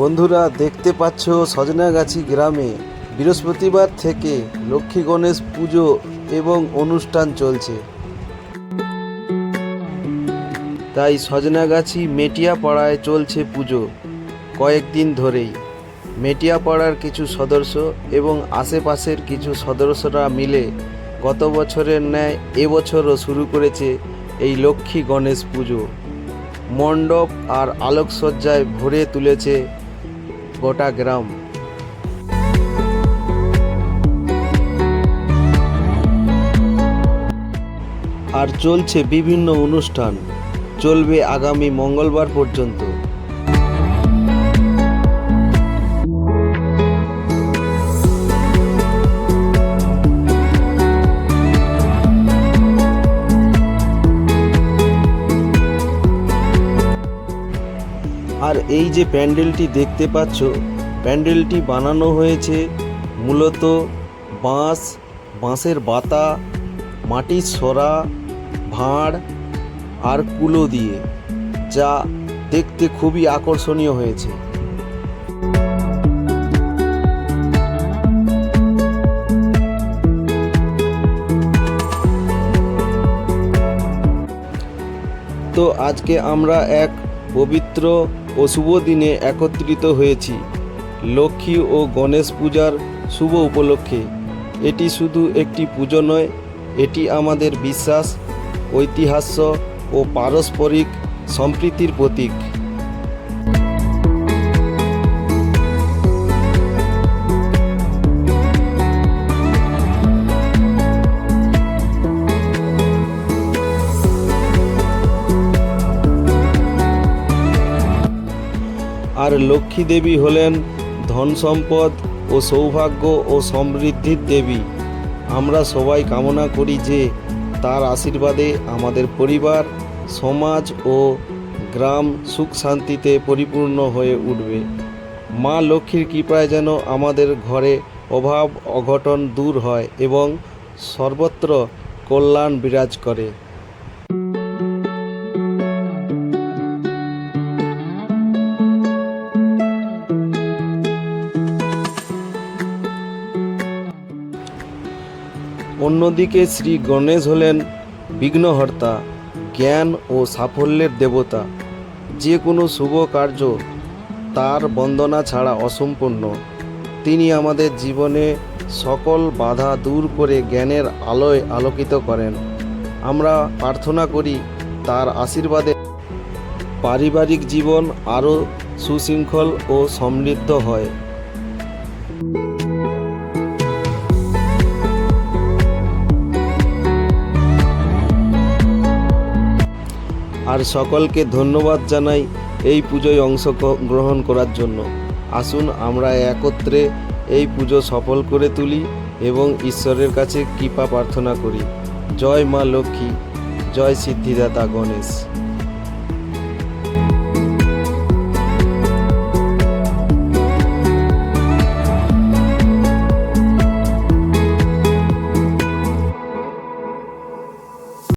বন্ধুরা, দেখতে পাচ্ছ সজনাগাছি গ্রামে বৃহস্পতিবার থেকে লক্ষ্মী গণেশ পুজো এবং অনুষ্ঠান চলছে। তাই সজনাগাছি মেটিয়াপাড়ায় চলছে পুজো কয়েকদিন ধরেই। মেটিয়াপাড়ার কিছু সদস্য এবং আশেপাশের কিছু সদস্যরা মিলে গত বছরের ন্যায় এবছরও শুরু করেছে এই লক্ষ্মী গণেশ পুজো। মণ্ডপ আর আলোকসজ্জায় ভরে তুলেছে গোটা গ্রাম। আর চলছে বিভিন্ন অনুষ্ঠান। চলবে আগামী মঙ্গলবার পর্যন্ত। আর এই যে প্যান্ডেলটি দেখতে পাচ্ছ, প্যান্ডেলটি বানানো হয়েছে মূলত বাঁশ, বাঁশের বাতা, মাটির সরা, ভাঁড় আর কুলো দিয়ে, যা দেখতে খুবই আকর্ষণীয় হয়েছে। তো আজকে আমরা এক পবিত্র ও শুভ দিনে একত্রিত হয়েছি। লক্ষ্মী ও গণেশ পূজার শুভ উপলক্ষে। এটি শুধু একটি পুজো নয়, এটি আমাদের বিশ্বাস, ঐতিহাস্য ও পারস্পরিক সম্প্রীতির প্রতীক। আর লক্ষ্মী দেবী হলেন ধন সম্পদ ও সৌভাগ্য ও সমৃদ্ধির দেবী। আমরা সবাই কামনা করি যে তার আশীর্বাদে আমাদের পরিবার, সমাজ ও গ্রাম সুখ শান্তিতে পরিপূর্ণ হয়ে উঠবে। মা লক্ষ্মীর কৃপায় যেন আমাদের ঘরে অভাব অঘটন দূর হয় এবং সর্বত্র কল্যাণ বিরাজ করে। অন্যদিকে শ্রী গণেশ হলেন বিঘ্নহর্তা, জ্ঞান ও সাফল্যের দেবতা। যে কোনো শুভ কার্য তার বন্দনা ছাড়া অসম্পূর্ণ। তিনি আমাদের জীবনে সকল বাধা দূর করে জ্ঞানের আলোয় আলোকিত করেন। আমরা প্রার্থনা করি তার আশীর্বাদে পারিবারিক জীবন আরও সুশৃঙ্খল ও সমৃদ্ধ হয়। আর সকলকে ধন্যবাদ জানাই এই পুজোয় অংশগ্রহণ করার জন্য। আসুন আমরা একত্রে এই পুজো সফল করে তুলি এবং ঈশ্বরের কাছে কৃপা প্রার্থনা করি। জয় মা লক্ষ্মী, জয় সিদ্ধিদাতা গণেশ।